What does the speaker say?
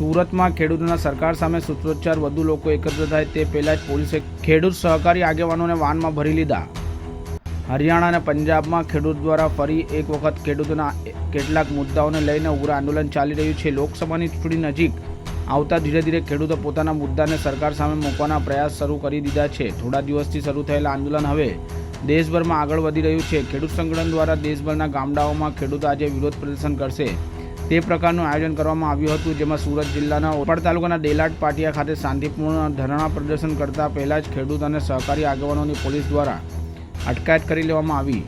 સુરતમાં ખેડૂતોના સરકાર સામે સૂત્રોચ્ચાર વધુ લોકો એકત્ર થાય તે પહેલાં જ પોલીસે ખેડૂત સહકારી આગેવાનોને વાનમાં ભરી લીધા. હરિયાણા અને પંજાબમાં ખેડૂત દ્વારા ફરી એક વખત ખેડૂતોના કેટલાક મુદ્દાઓને લઈને ઉગ્ર આંદોલન ચાલી રહ્યું છે. લોકસભાની ચૂંટણી નજીક આવતા ધીરે ધીરે ખેડૂતો પોતાના મુદ્દાને સરકાર સામે મૂકવાના પ્રયાસ શરૂ કરી દીધા છે. થોડા દિવસથી શરૂ થયેલા આંદોલન હવે દેશભરમાં આગળ વધી રહ્યું છે. ખેડૂત સંગઠન દ્વારા દેશભરના ગામડાઓમાં ખેડૂતો આજે વિરોધ પ્રદર્શન કરશે. તે પ્રકારનું આયોજન કરવામાં આવ્યું હતું, જેમાં સુરત જિલ્લાના ઓપડ તાલુકાના ડેલાટ પાટિયા ખાતે શાંતિપૂર્ણ ધરણા પ્રદર્શન કરતા પહેલા જ ખેડૂત અને સહકારી આગેવાનોની પોલીસ દ્વારા અટકાયત કરી લેવામાં આવી.